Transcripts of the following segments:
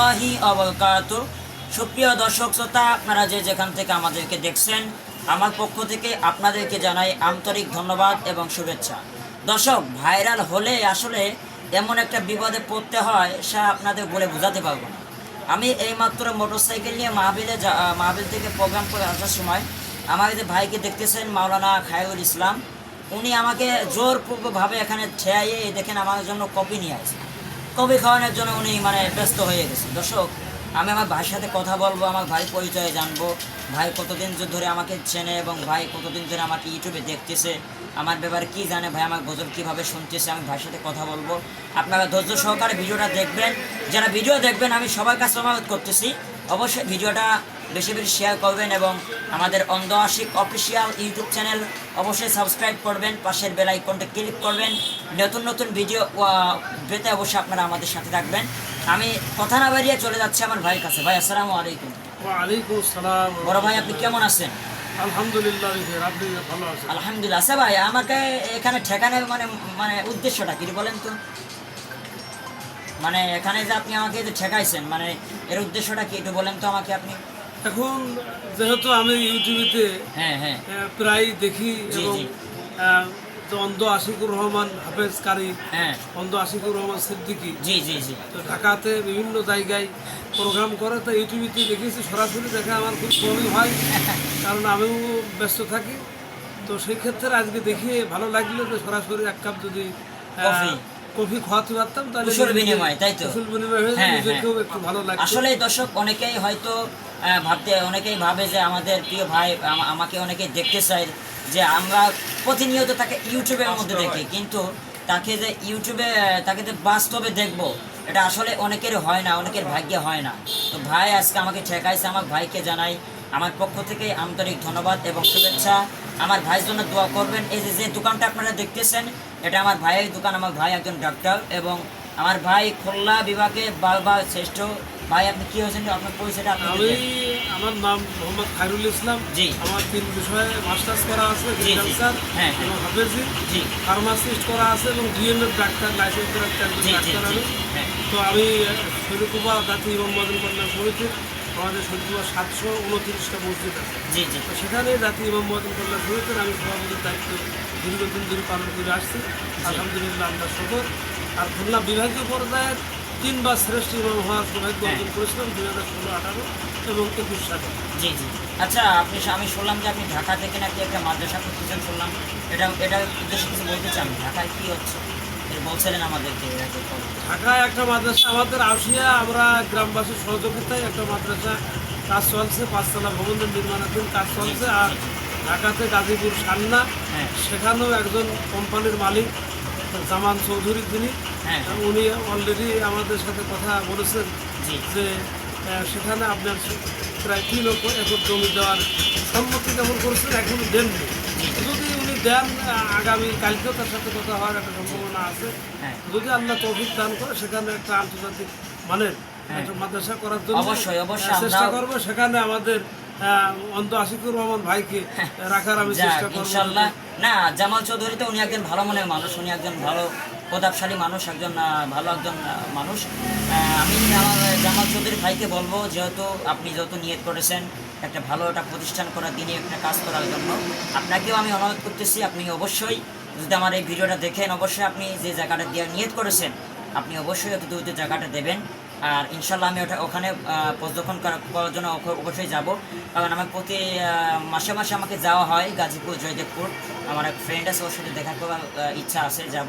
রহমতুল্লাহি অবরকাত সুপ্রিয় দর্শক শ্রোতা, আপনারা যে যেখান থেকে আমাদেরকে দেখছেন, আমার পক্ষ থেকে আপনাদেরকে জানাই আন্তরিক ধন্যবাদ এবং শুভেচ্ছা। দর্শক, ভাইরাল হলে আসলে এমন একটা বিপদে পড়তে হয়, সে আপনাদের বলে বোঝাতে পারব না। আমি এইমাত্র মোটরসাইকেল নিয়ে মাহবিলে মাহবিল থেকে প্রোগ্রাম করে আসার সময় আমার যে ভাইকে দেখতেছেন, মাওলানা খায়রুল ইসলাম, উনি আমাকে জোরপূর্বকভাবে এখানে ঠেয়াইয়ে দেখেন, আমার জন্য কপি নিয়ে আসে কবি খাওয়ানোর জন্য উনি মানে ব্যস্ত হয়ে গেছে। দর্শক, আমি আমার ভাইয়ের সাথে কথা বলব, আমার ভাই পরিচয় জানব। ভাই কতদিন ধরে আমাকে চেনে এবং ভাই কতদিন ধরে আমাকে ইউটিউবে দেখতেছে। আমার ব্যাপারে কি জানে, ভাই আমার গজল কীভাবে শুনতেছে, আমি ভাইয়ের সাথে কথা বলব। আপনারা ধৈর্য সহকারে ভিডিওটা দেখবেন। যারা ভিডিও দেখবেন, আমি সবার কাছে অনুরোধ করতেছি, অবশ্যই ভিডিওটা বেশি বেশি শেয়ার করবেন এবং আমাদের Andha Ashiq official YouTube channel অবশ্যই সাবস্ক্রাইব করবেন পাশের বেল আইকনটা ক্লিক করবেন। নতুন নতুন ভিডিও পেতে অবশ্যই আপনারা আমাদের সাথে থাকবেন। আমি কথা না বাড়িয়ে চলে যাচ্ছি আমার ভাইয়ের কাছে। ভাই আসসালামু আলাইকুম। ওয়ালাইকুম বড় ভাই আপনি কেমন আছেন? আলহামদুলিল্লাহ আপনি ভালো আছেন? আলহামদুলিল্লাহ। আচ্ছা ভাই আমাকে এখানে ঠেকানোর মানে মানে উদ্দেশ্যটা কি বলেন তো। মানে এখানে যে আপনি আমাকে যে ঠেকাইছেন মানে এর উদ্দেশ্যটা কি একটু বলেন তো আমাকে আপনি। এখন যেহেতু আমি ইউটিউবেতে হ্যাঁ হ্যাঁ। প্রায় দেখি এবং অন্ধ আশিকুর রহমান হাফেজ কারি হ্যাঁ। অন্ধ আশিকুর রহমান সিদ্দিকী জি জি জি। তো ঢাকাতে বিভিন্ন জায়গায় প্রোগ্রাম করে তো ইউটিউবেতে দেখেছি সরাসরি দেখা আমার খুব কমই হয় কারণ আমিও ব্যস্ত থাকি। তো সেই ক্ষেত্রে আজকে দেখে ভালো লাগল যে সরাসরি এক কাপ যদি কফি। খাওয়াতে পারতাম তাহলে কুশল বিনিময়, তাই তো? কুশল বিনিময় হয়ে হ্যাঁ, নিজেকেও একটু ভালো লাগতো। আসলে দর্শক অনেকেই হয়তো ভাবতে অনেকেই ভাবে যে আমাদের প্রিয় ভাই আমাকে অনেকেই দেখতে চায় যে আমরা প্রতিনিয়ত তাকে ইউটিউবের মধ্যে দেখি। কিন্তু তাকে যে ইউটিউবে তাকে যে বাস্তবে দেখব এটা আসলে অনেকের হয় না অনেকের ভাগ্যে হয় না। তো ভাই আজকে আমাকে ঠেকাইছে আমার ভাইকে জানাই। আমার পক্ষ থেকে আন্তরিক ধন্যবাদ এবং শুভেচ্ছা। আমার ভাইয়ের জন্য দোয়া করবেন। এই যে দোকানটা আপনারা দেখতেছেন এটা আমার ভাইয়ের দোকান আমার ভাই একজন ডাক্তার এবং আমার ভাই খুলনা বিভাগে বারবার শ্রেষ্ঠ। ভাই আপনি কি হয়েছেন? আপনার পরিচয়টা আপনি আমি আমার নাম মোহাম্মদ খায়রুল ইসলাম। জি। আমার তিন বিষয়ে মাস্টার্স করা আছে। ক্যান্সার হ্যাঁ, হ্যাঁ। এবং হাফেজি। জি। ফার্মাসিস্ট করা আছে এবং DMF doctor license doctor doctor আমি। হ্যাঁ। তো আমি শরীকুবা জাতি ইমাম মদন কন্যা সমিতি আমাদের শরীকুবা সাতশো উনত্রিশটা মসজিদ আছে। জি জি। তো সেখানে জাতি ইমাম মদন কন্যা সমিতির আমি সভাপতির দায়িত্ব দীর্ঘদিন ধরে পালন করে আসছি। আলহামদুলিল্লাহ আমরা সফর আর খুলনা বিভাগীয় পর্যায়ের তিনবার শ্রেষ্ঠ ইমাম হওয়ার সৌভাগ্য হ্যাঁ। অর্জন করেছিলাম দুই হাজার ষোলো আঠারো এবং একুশ সালে। জি জি। আচ্ছা আপনি আমি শুনলাম যে আপনি ঢাকা থেকে নাকি একটা মাদ্রাসা খুঁজছেন শুনলাম। এটা এটা উদ্দেশ্যে কিছু বলতে চান ঢাকায় কি হচ্ছে? বলছিলেন আমাদেরকে। ঢাকায় একটা মাদ্রাসা আমাদের আসিয়া আমরা গ্রামবাসীর সহযোগিতায় একটা মাদ্রাসা কাজ চলছে পাঁচতলা ভবনের নির্মাণাধীন কাজ চলছে আর ঢাকাতে গাজীপুর সান্না হ্যাঁ। সেখানেও একজন কোম্পানির মালিক জামান চৌধুরী তিনি হ্যাঁ। উনি অলরেডি আমাদের সাথে কথা বলেছেন যে সেখানে আপনার প্রায় তিন লক্ষ একর জমি দেওয়ার সম্মতি যেমন করেছেন এখনও দেননি। যদি দেন আগামী কালকেও তার সাথে কথা হওয়ার একটা সম্ভাবনা আছে। হ্যাঁ। যদি আল্লাহ তৌফিক দান করে সেখানে একটা আন্তর্জাতিক মানের হ্যাঁ। মাদ্রাসা করার জন্য অবশ্যই, অবশ্যই চেষ্টা করব। সেখানে আমাদের অন্ত আশিকুর রহমান ভাইকে রাখার আমি যাক, চেষ্টা করব। ইনশাল্লাহ। না জামাল চৌধুরী তো উনি একজন ভালো মনের মানুষ উনি একজন ভালো প্রতাপশালী মানুষ একজন ভালো একজন মানুষ। আমি আমার জামাল চৌধুরী ভাইকে বলব যেহেতু আপনি যত নিয়ত করেছেন একটা ভালো একটা প্রতিষ্ঠান করার দিনে একটা কাজ করার জন্য। আপনাকেও আমি অনুরোধ করতেছি, আপনি অবশ্যই যদি আমার এই ভিডিওটা দেখেন, অবশ্যই আপনি যে জায়গাটা দেওয়ার নিয়ত করেছেন, আপনি অবশ্যই অত দূর জায়গাটা দেবেন। আর ইনশাল্লাহ আমি ওটা ওখানে পর্যবেক্ষণ করার জন্য অবশ্যই যাব। কারণ আমার প্রতি মাসে মাসে আমাকে যাওয়া হয় গাজীপুর, জয়দেবপুর। আমার এক ফ্রেন্ড আছে, ওর সাথে দেখা করার ইচ্ছা আছে যাব।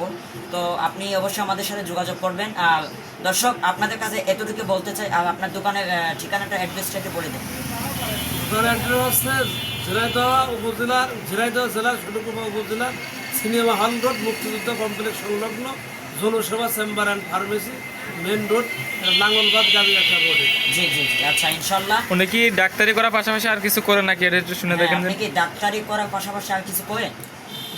তো আপনি অবশ্যই আমাদের সাথে যোগাযোগ করবেন। আর দর্শক, আপনাদের কাছে এতটুকু বলতে চাই, আর আপনার দোকানের ঠিকানাটা অ্যাড্রেসটা একটু বলে দেন। তার অ্যাড্রেস হচ্ছে ঝিনাইদহ উপজেলার ঝিনাইদহ জেলার সটুকুমা উপজেলার সিনেমা হল রোড মুক্তিযুদ্ধ কমপ্লেক্স সংলগ্ন Janaseba chamber and pharmacy main road Langalbad Gabiakha রোডে জি জি আচ্ছা ইনশাল্লাহ উনি কি ডাক্তারি করার পাশাপাশি আর কিছু করে নাকি? এটা একটু শুনে হ্যাঁ, দেখেন আপনি কি ডাক্তারি করার পাশাপাশি আর কিছু করেন?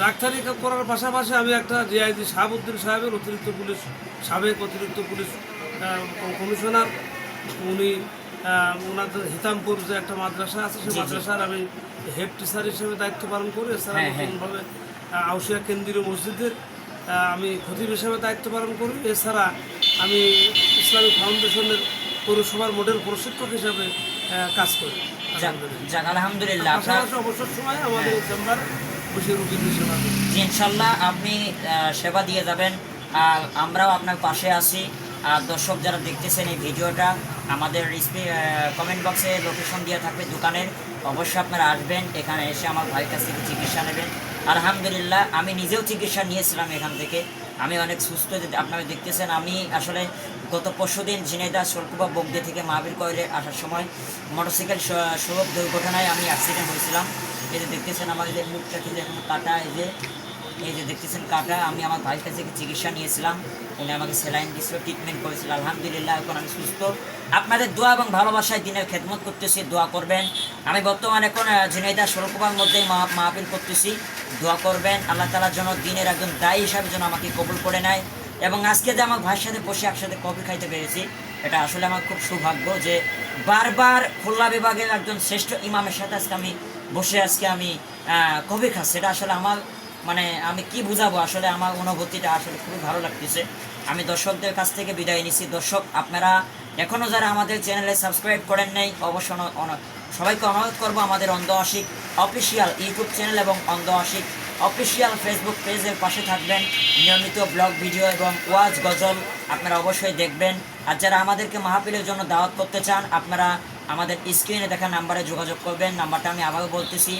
ডাক্তারি করার পাশাপাশি আমি একটা জিআইজি শাহাবুদ্দিন সাহেবের অতিরিক্ত পুলিশ সাবেক অতিরিক্ত পুলিশ কমিশনার উনি ওনাদের হিতামপুর যে একটা মাদ্রাসা আছে সেই। মাদ্রাসার আমি হেড টিচার হিসেবে দায়িত্ব পালন করি। এছাড়া হ্যাঁ, হ্যাঁ। নতুনভাবে আহ, আউসিয়া কেন্দ্রীয় মসজিদের আমি খতিব হিসেবে দায়িত্ব পালন করি। এছাড়া আমি ইসলামিক ফাউন্ডেশনের পৌরসভার মডেল প্রশিক্ষক হিসাবে কাজ করি। আলহামদুলিল্লাহ। অবসর সময় আমাদের চেম্বার বসে রোগীদের সেবা ইনশাল্লাহ আপনি সেবা দিয়ে যাবেন। আর আমরাও আপনার পাশে আছি। আর দর্শক যারা দেখতেছেন এই ভিডিওটা আমাদের কমেন্ট বক্সে লোকেশন দেওয়া থাকবে দোকানের। অবশ্যই আপনারা আসবেন, এখানে এসে আমার ভাইয়ের কাছ থেকে চিকিৎসা নেবেন। আলহামদুলিল্লাহ, আমি নিজেও চিকিৎসা নিয়েছিলাম এখান থেকে। আমি অনেক সুস্থ, আপনারা দেখতেছেন, আমি আসলে গত পরশু দিন ঝিনাইদা সলকুবা বগদে থেকে মাহাবীর কয়েলে আসার সময় মোটরসাইকেল সড়ক দুর্ঘটনায় আমি অ্যাক্সিডেন্ট হয়েছিলাম। এই যে দেখতেছেন, আমার যে মুখটা কিন্তু এখন কাটা, এই যে এই যে দেখতেছেন কাটা আমি আমার ভাইয়ের কাছে চিকিৎসা নিয়েছিলাম। উনি আমাকে সেলাইন দিয়েছিল ট্রিটমেন্ট করেছিল। আলহামদুলিল্লাহ এখন আমি সুস্থ। আপনাদের দোয়া এবং ভালোবাসায় দিনের খেদমত করতেছি দোয়া করবেন। আমি বর্তমানে এখন আহ, ঝিনাইদহ সরকুবার মধ্যেই মাহফিল করতেছি। দোয়া করবেন আল্লাহ তালার জন্য দিনের একজন দায়ী হিসাবে যেন আমাকে কবুল করে নেয়। এবং আজকে যে আমার ভাইয়ের সাথে বসে একসাথে কফি খাইতে পেরেছি এটা আসলে আমার খুব সৌভাগ্য যে বারবার খুলনা বিভাগের একজন শ্রেষ্ঠ ইমামের সাথে আজকে আমি বসে আজকে আমি কফি খাচ্ছি। এটা আসলে আমার মানে আমি কি বুঝাবো? আসলে আমার অনুভূতিটা আসলে খুবই ভালো লাগতেছে। আমি দর্শকদের কাছ থেকে বিদায় নিচ্ছি। দর্শক, আপনারা এখনও যারা আমাদের চ্যানেলে সাবস্ক্রাইব করেন নাই অবশ্য সবাইকে অনুরোধ করব আমাদের Andha Ashiq official YouTube channel এবং অন্ধ আশিক অফিসিয়াল ফেসবুক পেজের পাশে থাকবেন। নিয়মিত ব্লগ, ভিডিও এবং ওয়াজ, গজল আপনারা অবশ্যই দেখবেন। আর যারা আমাদেরকে মাহফিলের জন্য দাওয়াত করতে চান, আপনারা আমাদের স্ক্রিনে দেখা নাম্বারে যোগাযোগ করবেন। নাম্বারটা আমি আবারও বলতেছি,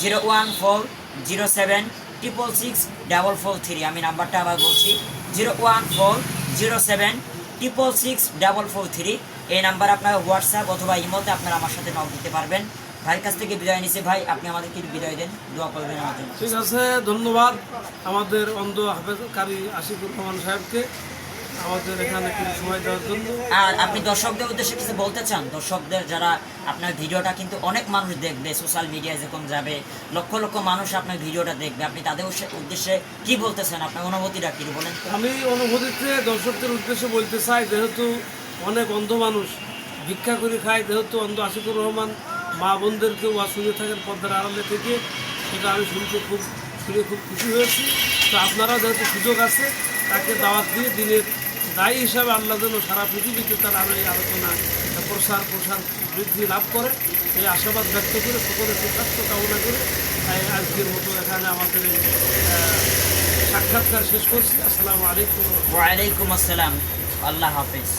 zero one four zero seven triple six double four three আমি নাম্বারটা আবার বলছি zero one four zero seven triple six double four three এই নাম্বার আপনার হোয়াটসঅ্যাপ অথবা ইমোতে আপনারা আমার সাথে নক দিতে পারবেন। ভাইয়ের কাছ থেকে বিদায় নিছি ভাই, আপনি আমাদেরকে বিদায় দেন, দোয়া করবেন আমাদের। ঠিক আছে, ধন্যবাদ আমাদের অন্ধ হাফেজ কারি আশিকুর রহমান সাহেবকে। আমাদের এখানে কিছু সময় দেওয়ার জন্য। আর আপনি দর্শকদের উদ্দেশ্যে কিছু বলতে চান? দর্শকদের যারা আপনার ভিডিওটা কিন্তু অনেক মানুষ দেখবে সোশ্যাল মিডিয়ায় যখন যাবে লক্ষ লক্ষ মানুষ আপনার ভিডিওটা দেখবে। আপনি তাদের উদ্দেশ্যে- কি বলতেছেন আপনার অনুভূতিটা কি? বলেন? আমি অনুভূতিতে দর্শকদের উদ্দেশ্যে বলতে চাই যেহেতু অনেক অন্ধ মানুষ ভিক্ষা করে খায় যেহেতু অন্ধ আশিকুর রহমান মা বোনদেরকে ওয়া শুনে থাকেন পদ্মার আড়ালে থেকে সেটা আমি শুনতে খুব শুনে খুব খুশি হয়েছি। তো আপনারা যেহেতু সুযোগ আছে তাকে দাওয়াত দিয়ে দিনের দায়ী হিসাবে আল্লাহ যেন সারা পৃথিবীতে তার আরও এই আলোচনা প্রসার প্রসার বৃদ্ধি লাভ করে। এই আশাবাদ ব্যক্ত করে সকলের সুস্বাস্থ্য কামনা করে তাই আজকের মতো এখানে আমাদের সাক্ষাৎকার শেষ করছি। আসসালামু আলাইকুম। ওয়ালাইকুম আসসালাম। আল্লাহ হাফিজ।